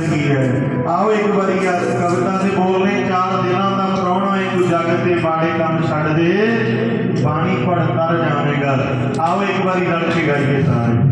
ਜ਼ਿੰਦਗੀ ਹੈ। ਆਓ ਇੱਕ ਵਾਰੀ ਇਸ ਕਵਿਤਾ ਦੇ ਬੋਲ ਨੇ, ਚਾਰ ਦਿਨਾਂ ਦਾ ਪ੍ਰਾਹੁਣਾ ਹੈ ਤੂੰ ਜੱਗ ਤੇ ਬਾੜੇ ਕੰਮ ਛੱਡ ਦੇ, ਬਾਣੀ ਪੜ ਕਰ ਜਾਵੇਂਗਾ। ਆਓ ਇੱਕ ਵਾਰੀ ਰਲ ਕੇ ਗਾਈਏ ਸਾਰੇ।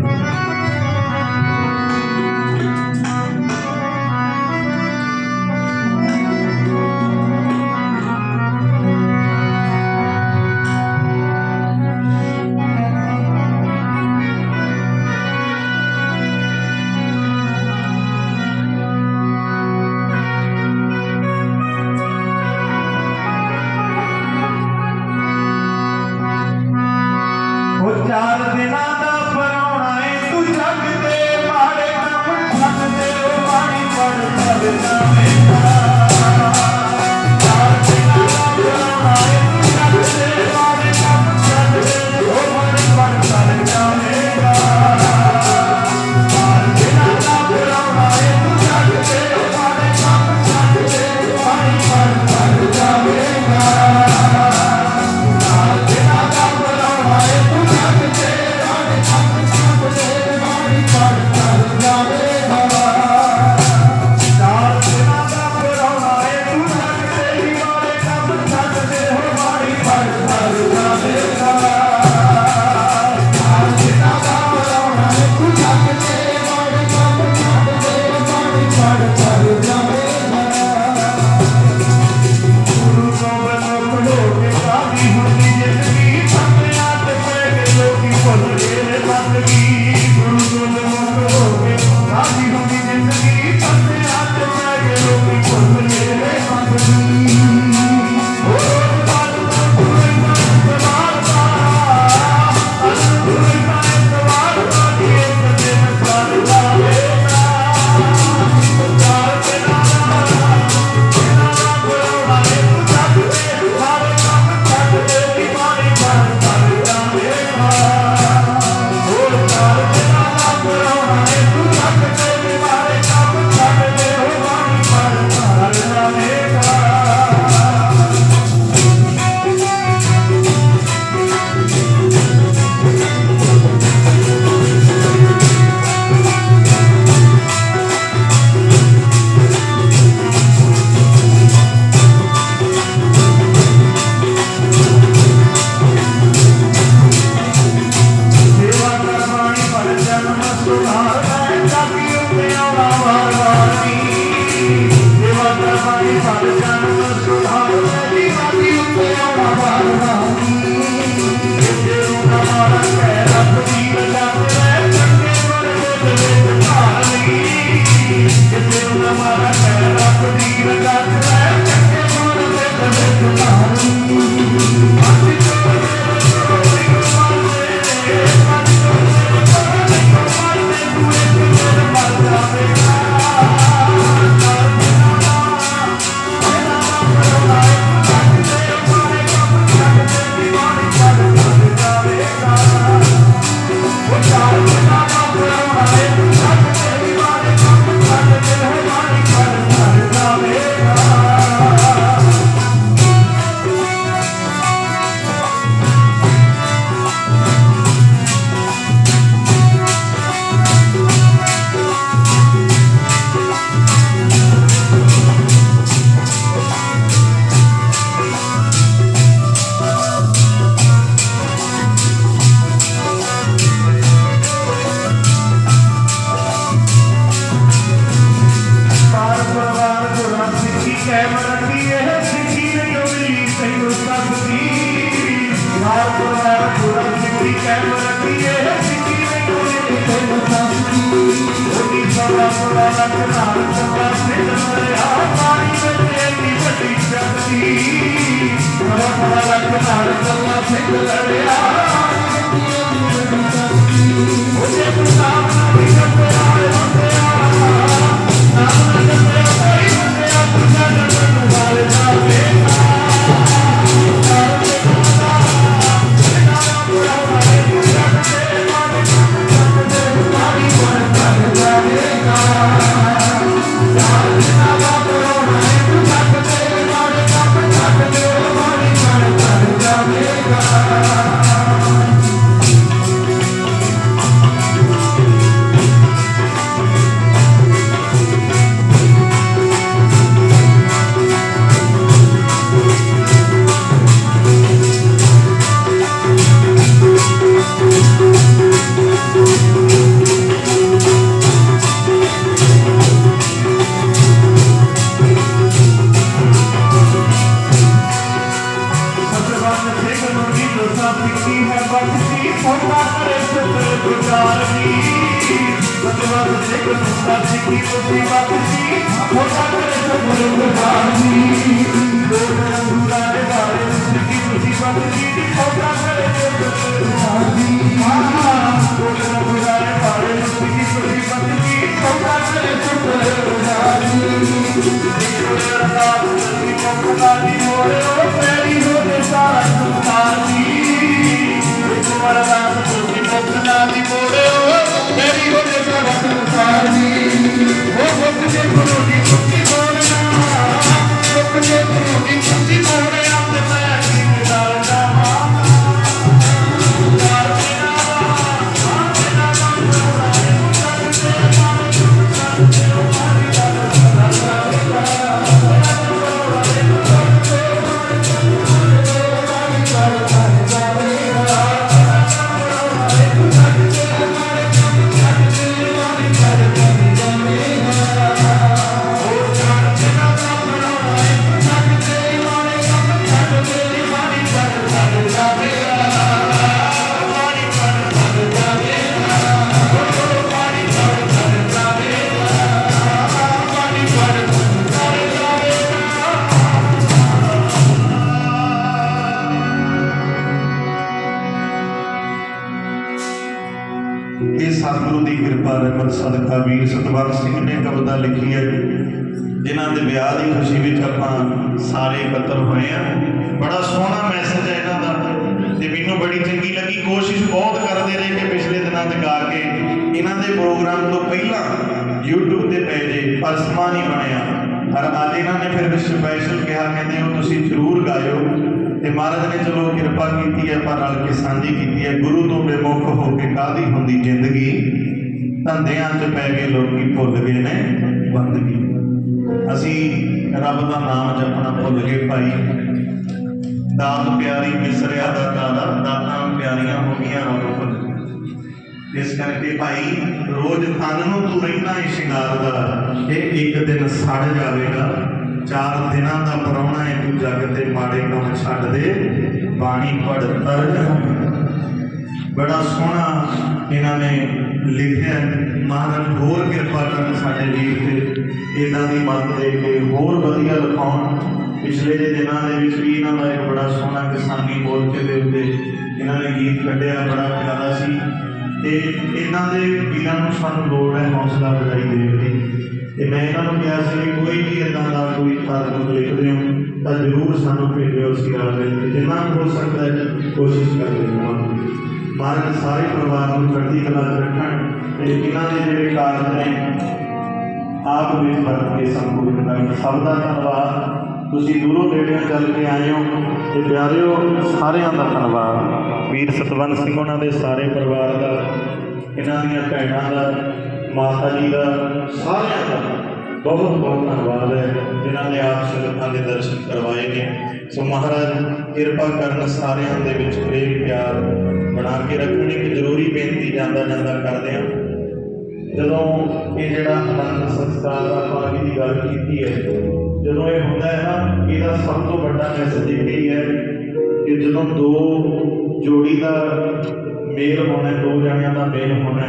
Amém. ਸਿੰਘ ਲੜਿਆ ਇਹ ਸਤਿਗੁਰੂ ਦੀ ਕਿਰਪਾ ਰਹਿਮਤ ਸਦਕਾ ਵੀਰ ਸਤਵੰਤ ਸਿੰਘ ਨੇ ਕਵਿਤਾ ਲਿਖੀ ਹੈ, ਜਿਨ੍ਹਾਂ ਦੇ ਵਿਆਹ ਦੀ ਖੁਸ਼ੀ ਵਿੱਚ ਆਪਾਂ ਸਾਰੇ ਇਕੱਤਰ ਹੋਏ ਆ ਬੜਾ ਸੋਹਣਾ ਇਹਨਾਂ ਦੇ ਪ੍ਰੋਗਰਾਮ ਤੋਂ ਪਹਿਲਾਂ YouTube ਤੇ ਪੈ ਜੇ ਪਰ ਨਹੀਂ ਬਣਿਆ। ਪਰ ਅੱਜ ਇਹਨਾਂ ਨੇ ਫਿਰ ਸਪੈਸ਼ਲ ਕਿਹਾ, ਕਹਿੰਦੇ ਉਹ ਤੁਸੀਂ ਜ਼ਰੂਰ ਗਾਇਓ। ਤੇ ਮਹਾਰਾਜ ਨੇ ਚਲੋ ਕਿਰਪਾ ਕੀਤੀ ਹੈ ਆਪਾਂ ਰਲ ਕੇ ਸਾਂਝੀ ਕੀਤੀ ਹੈ। ਗੁਰੂ ਤੋਂ ਬੇਮੁਖ ਹੋ ਕੇ ਕਾਦੀ ਹੁੰਦੀ ਜ਼ਿੰਦਗੀ? ਧੰਦਿਆਂ 'ਚ ਪੈ ਗਏ ਲੋਕੀ ਭੁੱਲ ਗਏ ਨੇ ਬੰਦਗੀ ਅਸੀਂ ਰੱਬ ਦਾ ਨਾਮ ਜਪਣਾ ਭੁੱਲ ਗਏ ਭਾਈ। ਦਾਤ ਪਿਆਰੀ ਮਿਸਰਿਆ ਦਾ ਦਾਦਾ ਦਾਤਾਂ ਪਿਆਰੀਆਂ ਹੋ ਗਈਆਂ ਰੱਬ ਭੁੱਲ ਇਸ ਕਰਕੇ ਭਾਈ, ਰੋਜ਼ ਤਨ ਨੂੰ ਤੂੰ ਰਹਿਣਾ ਹੀ ਸ਼ਿੰਗਾਰਦਾ ਇਹ ਇੱਕ ਦਿਨ ਸੜ ਜਾਵੇਗਾ, ਚਾਰ ਦਿਨਾਂ ਦਾ ਪਰੌਣਾ ਹੈ ਤੂੰ ਜੱਗ ਤੇ ਮਾੜੇ ਕੰਮ ਛੱਡ ਦੇ, ਬਾਣੀ ਪੜ ਤਰ ਬੜਾ ਸੋਹਣਾ ਇਹਨਾਂ ਨੇ ਲਿਖਿਆ ਮਹਾਰਾਜ ਹੋਰ ਕਿਰਪਾ ਕਰਨ ਸਾਡੇ ਵੀਰ ਤੇ। ਇਦਾਂ ਦੀ ਮਦਦ ਦੇ ਕੇ ਹੋਰ ਵਧੀਆ ਲਿਖਾਉਣ। ਪਿਛਲੇ ਜਿਹੇ ਦਿਨਾਂ ਦੇ ਵਿੱਚ ਵੀ ਇਹਨਾਂ ਦਾ ਇੱਕ ਬੜਾ ਸੋਹਣਾ ਕਿਸਾਨੀ ਮੋਰਚੇ ਦੇ ਉੱਤੇ ਇਹਨਾਂ ਨੇ ਗੀਤ ਕੱਢਿਆ, ਬੜਾ ਪਿਆਰਾ ਸੀ। ਤੇ ਇਹਨਾਂ ਦੇ ਵੀਰਾਂ ਨੂੰ ਸਾਨੂੰ ਲੋੜ ਹੈ ਹੌਸਲਾ ਵਧਾਈ ਦੇਣ ਦੀ। ਤੇ ਮੈਂ ਇਹਨਾਂ ਨੂੰ ਕਿਹਾ ਸੀ ਵੀ ਕੋਈ ਵੀ ਇਦਾਂ ਦਾ ਕੋਈ ਕਾਰਨ ਲਿਖਦੇ ਹੋ, ਤਾਂ ਜ਼ਰੂਰ ਸਾਨੂੰ ਭੇਜਿਓ ਅਸੀਂ ਰਲ ਮਿਲ ਜਿੰਨਾ ਹੋ ਸਕਦਾ ਹੈ, ਕੋਸ਼ਿਸ਼ ਕਰਦੇ ਰਹਾਂਗੇ ਮਹਾਰਾਜ ਸਾਰੇ ਪਰਿਵਾਰ ਨੂੰ ਚੜ੍ਹਦੀ ਕਲਾ ਰੱਖਣ ਤੇ ਇਹਨਾਂ ਦੇ ਜਿਹੜੇ ਕਾਰਜ ਨੇ, ਆਪ ਵੀ ਵਰਤ ਕੇ ਸੰਪੂਰਨ ਕਰਨ ਸਭ ਦਾ ਧੰਨਵਾਦ। ਤੁਸੀਂ ਦੂਰੋਂ ਨੇੜਿਓਂ ਚੱਲ ਕੇ ਆਏ ਹੋ ਤੇ ਪਿਆਰਿਓ, ਸਾਰਿਆਂ ਦਾ ਧੰਨਵਾਦ। ਵੀਰ ਸਤਵੰਤ ਸਿੰਘ ਉਹਨਾਂ ਦੇ ਸਾਰੇ ਪਰਿਵਾਰ ਦਾ, ਇਹਨਾਂ ਦੀਆਂ ਭੈਣਾਂ ਦਾ, ਮਾਤਾ ਜੀ ਦਾ, ਸਾਰਿਆਂ ਦਾ ਬਹੁਤ ਬਹੁਤ ਧੰਨਵਾਦ ਹੈ। ਜਿਨ੍ਹਾਂ ਨੇ ਆਪ ਸੰਗਤਾਂ ਦੇ ਦਰਸ਼ਨ ਕਰਵਾਏ ਨੇ। ਸੋ ਮਹਾਰਾਜ, ਕਿਰਪਾ ਕਰਨ ਸਾਰਿਆਂ ਦੇ ਵਿੱਚ ਪ੍ਰੇਮ ਪਿਆਰ ਬਣਾ ਕੇ ਰੱਖਣ ਇੱਕ ਜ਼ਰੂਰੀ ਬੇਨਤੀ ਜਾਂਦਾ ਜਾਂਦਾ ਕਰਦੇ ਹਾਂ। ਜਦੋਂ ਇਹ ਜਿਹੜਾ ਅਨੰਦ ਸੰਸਕਾਰ ਦਾ ਆਪਾਂ ਦੀ ਗੱਲ ਕੀਤੀ ਹੈ, ਜਦੋਂ ਇਹ ਹੁੰਦਾ ਹੈ ਨਾ, ਇਹਦਾ ਸਭ ਤੋਂ ਵੱਡਾ ਮੈਸੇਜ ਇਹ ਹੈ ਕਿ ਜਦੋਂ ਦੋ ਜੋੜੀ ਦਾ ਮੇਲ ਹੋਣਾ, ਦੋ ਜਣਿਆਂ ਦਾ ਮੇਲ ਹੋਣਾ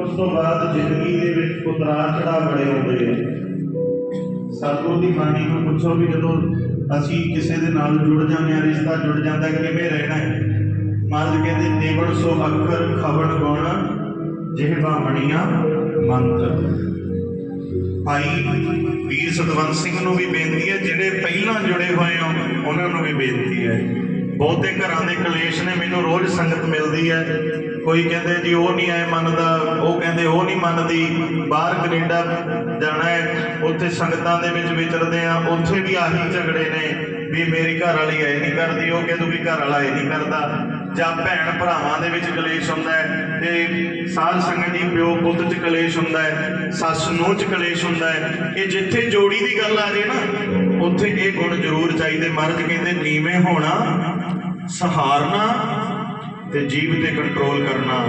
ਉਸ ਤੋਂ ਬਾਅਦ ਜ਼ਿੰਦਗੀ ਦੇ ਵਿੱਚ ਉਤਰਾਅ ਚੜਾਅ ਬੜੇ ਹੁੰਦੇ ਨੇ ਸਤਿਗੁਰੂ ਦੀ ਬਾਣੀ ਨੂੰ ਪੁੱਛੋ ਵੀ ਜਦੋਂ ਅਸੀਂ ਕਿਸੇ ਦੇ ਨਾਲ ਜੁੜ ਜਾਂਦੇ ਹਾਂ, ਰਿਸ਼ਤਾ ਜੁੜ ਜਾਂਦਾ ਕਿਵੇਂ ਰਹਿਣਾ ਹੈ? ਮਹਾਰਾਜ ਕਹਿੰਦੇ, ਨੇਵੜ ਸੋ ਅੱਖਰ ਖਬਰ ਗੁਣ ਜਿਹਵਾ ਬਣੀਆਂ ਮੰਤਰ। ਭਾਈ ਵੀਰ ਸਤਵੰਤ ਸਿੰਘ ਨੂੰ ਵੀ ਬੇਨਤੀ ਹੈ, ਜਿਹੜੇ ਪਹਿਲਾਂ ਜੁੜੇ ਹੋਏ ਆ ਉਹਨਾਂ ਨੂੰ ਵੀ ਬੇਨਤੀ ਹੈ। ਬਹੁਤੇ ਘਰਾਂ ਦੇ ਕਲੇਸ਼ ਨੇ ਮੈਨੂੰ ਰੋਜ਼ ਸੰਗਤ ਮਿਲਦੀ ਹੈ। ਕੋਈ ਕਹਿੰਦੇ ਜੀ ਉਹ ਨਹੀਂ ਐ ਮੰਨਦਾ, ਉਹ ਕਹਿੰਦੇ ਉਹ ਨਹੀਂ ਮੰਨਦੀ, ਬਾਹਰ ਕੈਨੇਡਾ ਜਾਣਾ ਹੈ, ਉੱਥੇ ਸੰਗਤਾਂ ਦੇ ਵਿੱਚ ਵਿਚਰਦੇ ਆ ਉੱਥੇ ਵੀ ਆਹੀ ਝਗੜੇ ਨੇ ਵੀ ਮੇਰੀ ਘਰ ਵਾਲੀ ਐ ਨਹੀਂ ਕਰਦੀ, ਉਹ ਕਹਿੰਦੂ ਵੀ ਘਰ ਵਾਲਾ ਇਹ ਨਹੀਂ ਕਰਦਾ। ਜਾਂ ਭੈਣ ਭਰਾਵਾਂ ਦੇ ਵਿੱਚ ਕਲੇਸ਼ ਹੁੰਦਾ ਹੈ ਤੇ ਸਾਧ ਸੰਗਤ ਦੀ ਪਿਓ ਪੁੱਤ ਚ ਕਲੇਸ਼ ਹੁੰਦਾ ਹੈ, ਸੱਸ ਨੂੰਹ ਚ ਕਲੇਸ਼ ਹੁੰਦਾ ਹੈ, ਇਹ ਜਿੱਥੇ ਜੋੜੀ ਦੀ ਗੱਲ ਆ ਜੇ ਨਾ, ਉੱਥੇ ਇਹ ਗੁਣ ਜ਼ਰੂਰ ਚਾਹੀਦੇ। ਮਰਦ ਕਹਿੰਦੇ, ਨੀਵੇਂ ਹੋਣਾ, ਸਹਾਰਨਾ ਤੇ ਜੀਵ ਤੇ ਕੰਟਰੋਲ ਕਰਨਾ।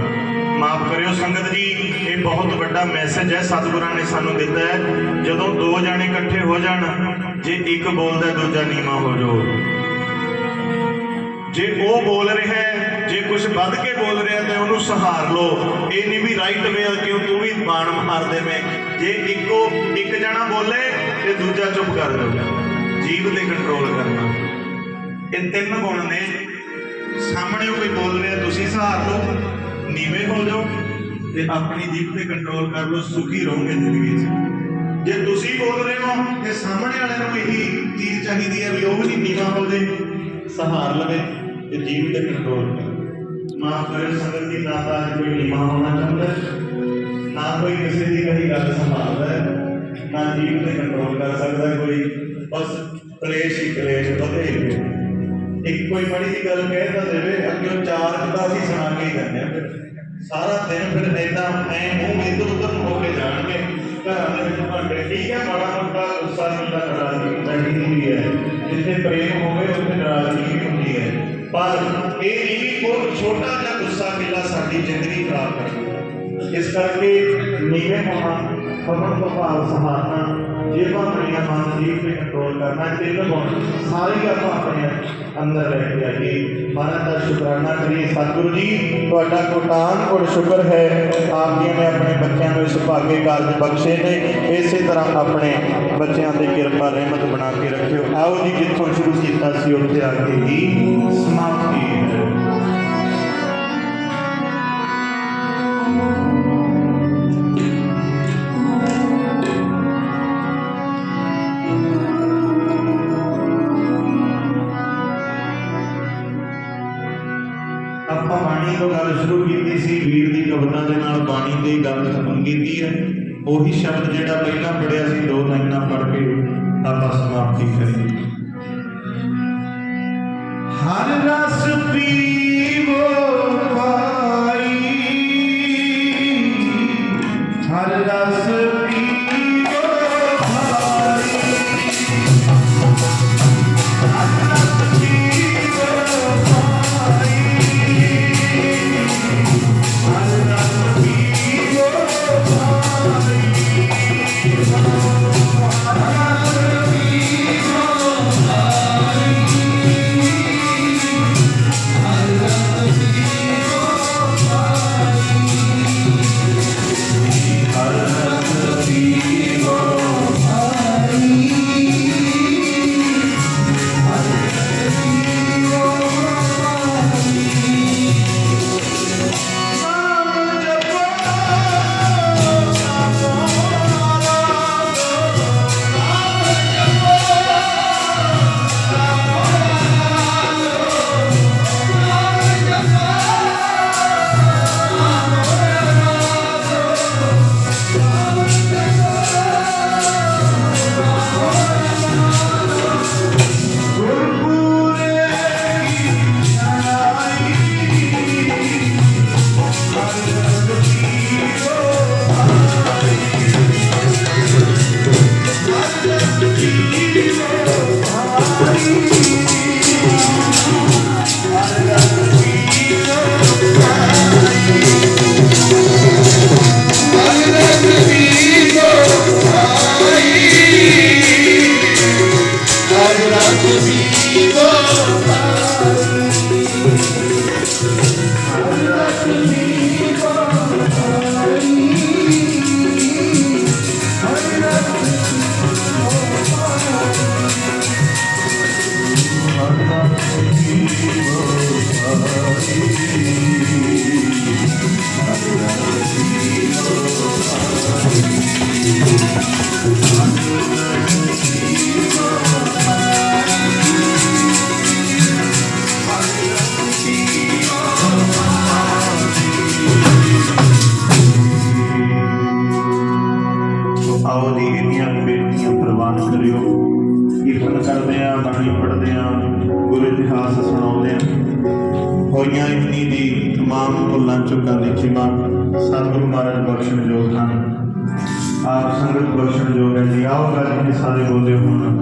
ਮਾਫ ਕਰਿਓ ਸੰਗਤ ਜੀ, ਇਹ ਬਹੁਤ ਵੱਡਾ ਮੈਸੇਜ ਹੈ, ਸਤਿਗੁਰਾਂ ਨੇ ਸਾਨੂੰ ਦਿੱਤਾ ਹੈ। ਜਦੋਂ ਦੋ ਜਾਣੇ ਇਕੱਠੇ ਹੋ ਜਾਣ, ਜੇ ਇੱਕ ਬੋਲਦਾ, ਦੂਜਾ ਨੀਵਾ ਹੋ ਜਾਓ। ਜੇ ਉਹ ਬੋਲ ਰਿਹਾ ਵੱਧ ਕੇ ਬੋਲ ਰਿਹਾ ਤੇ ਉਹਨੂੰ ਸਹਾਰ ਲਓ। ਇਹ ਨਹੀਂ ਵੀ ਰਾਈਟ ਵੇ ਕਿਉਂ ਤੂੰ ਵੀ ਬਾਣ ਮਾਰਦੇ ਮੈਂ ਜੇ ਇੱਕੋ ਇੱਕ ਜਣਾ ਬੋਲੇ ਤੇ ਦੂਜਾ ਚੁੱਪ ਕਰ ਜਾਊਗਾ। ਜੀਭ ਤੇ ਕੰਟਰੋਲ ਕਰਨਾ। ਇਹ ਤਿੰਨ ਗੁਣ ਨੇ। ਸਾਹਮਣੇ ਕੋਈ ਬੋਲ ਰਿਹਾ, ਤੁਸੀਂ ਸਹਾਰ ਲਓ। ਨੀਵੇਂ ਹੋ ਜਾਓ ਤੇ ਆਪਣੀ ਜੀਭ ਤੇ ਕੰਟਰੋਲ ਕਰ ਲਓ, ਸੁਖੀ ਰਹੋਗੇ ਜ਼ਿੰਦਗੀ 'ਚ। ਜੇ ਤੁਸੀਂ ਬੋਲ ਰਹੇ ਹੋ, ਤੇ ਸਾਹਮਣੇ ਵਾਲਿਆਂ ਨੂੰ ਇਹੀ ਚੀਜ਼ ਚਾਹੀਦੀ ਹੈ ਵੀ ਉਹ ਵੀ ਨੀਵਾ ਹੋ ਜੇ ਸਹਾਰ ਲਵੇ ਤੇ ਜੀਭ ਤੇ ਕੰਟਰੋਲ ਕਰੇ। ਮਾਫ ਕਰੇ ਸੰਗਤ ਦੀ ਨਾ ਤਾਂ ਕੋਈ ਨੀਵਾ ਹੋਣਾ ਚਾਹੁੰਦਾ ਨਾ ਕੋਈ ਕਿਸੇ ਦੀ ਕਹੀ ਗੱਲ ਸੰਭਾਲਦਾ ਹੈ, ਨਾ ਜੀਭ ਤੇ ਕੰਟਰੋਲ ਕਰ ਸਕਦਾ ਕੋਈ ਬਸ ਕਲੇਸ਼ ਹੀ ਕਲੇਸ਼ ਵਧੇ ਇੱਕ ਕੋਈ ਬੜੀ ਦੀ ਗੱਲ ਕਹਿ ਤਾਂ ਦੇਵੇ ਅੱਗੇ ਚਾਰ ਕਿਤਾ ਅਸੀਂ ਸੁਣਾ ਕੇ ਹੀ ਜਾਂਦੇ ਹਾਂ। ਸਾਰਾ ਦਿਨ ਫਿਰ ਏਦਾਂ ਐ ਮੂੰਹ ਇੱਧਰ ਉਧਰ ਹੋ ਕੇ ਜਾਣਗੇ। ਘਰਾਂ ਦੇ ਵਿੱਚ ਭਾਂਡੇ ਠੀਕ ਹੈ ਮਾੜਾ ਮੋਟਾ ਗੁੱਸਾ ਮਿਲਦਾ ਨਾਰਾਜ਼ਗੀ ਬੈਠੀ ਹੋਈ ਹੈ ਜਿੱਥੇ ਪ੍ਰੇਮ ਹੋਵੇ ਉੱਥੇ ਨਾਰਾਜ਼ਗੀ ਵੀ ਹੁੰਦੀ ਹੈ ਪਰ ਇਹ ਨਹੀਂ ਵੀ ਕੋਈ ਛੋਟਾ ਜਿਹਾ ਗੁੱਸਾ ਮਿਲਾ ਸਾਡੀ ਜ਼ਿੰਦਗੀ ਖਰਾਬ ਕਰ ਦਿੰਦਾ ਇਸ ਕਰਕੇ ਨੀਵੇਂ ਹੋਣਾ ਜੇਬਾਂ ਆਪਣੀਆਂ ਮਨ ਜੀਵ ਤੇ ਕੰਟਰੋਲ ਕਰਨਾ, ਤਿੰਨ ਗੁਣ। ਸਾਰੇ ਆਪਾਂ ਆਪਣੇ ਅੰਦਰ ਲੈ ਕੇ ਆਈਏ। ਮਹਾਰਾਜ ਦਾ ਸ਼ੁਕਰਾਨਾ ਕਰੀਏ। ਸਤਿਗੁਰੂ ਜੀ, ਤੁਹਾਡਾ ਕੋਟਾਨ ਕੋਟ ਸ਼ੁਕਰ ਹੈ। ਆਪ ਜੀ ਨੇ ਆਪਣੇ ਬੱਚਿਆਂ ਨੂੰ ਇਸ ਭਾਗੇ ਕਾਰਜ ਬਖਸ਼ੇ ਨੇ ਇਸੇ ਤਰ੍ਹਾਂ ਆਪਣੇ ਬੱਚਿਆਂ ਤੇ ਕਿਰਪਾ, ਰਹਿਮਤ ਬਣਾ ਕੇ ਰੱਖਿਓ। ਆਓ ਜੀ, ਜਿੱਥੋਂ ਸ਼ੁਰੂ ਕੀਤਾ ਸੀ, ਉੱਥੇ ਆ ਕੇ ਹੀ ਸਮਾਪਤੀ ਬਾਣੀ ਦੀ ਗੱਲ ਖਤਮ ਕੀਤੀ ਹੈ। ਉਹੀ ਸ਼ਬਦ ਜਿਹੜਾ ਪਹਿਲਾਂ ਪੜਿਆ ਸੀ, ਦੋ ਲਾਈਨਾਂ ਪੜ੍ਹ ਕੇ ਆਪਾਂ ਸਮਾਪਤੀ ਕਰੀਏ। ਭੁੱਲਾਂ ਚੁੱਕਾਂ ਦੀ ਖਿਮਾ ਸਤਿਗੁਰੂ ਮਹਾਰਾਜ, ਬਖਸ਼ਣ ਜੋਗ ਹਨ। ਆਪ ਸੰਗਤ ਬਖਸ਼ਣ ਜੋਗ ਹੈ ਜੀ ਆਓ ਗੱਲ ਕੇ ਸਾਰੇ ਬੋਲੇ ਹੋਣ।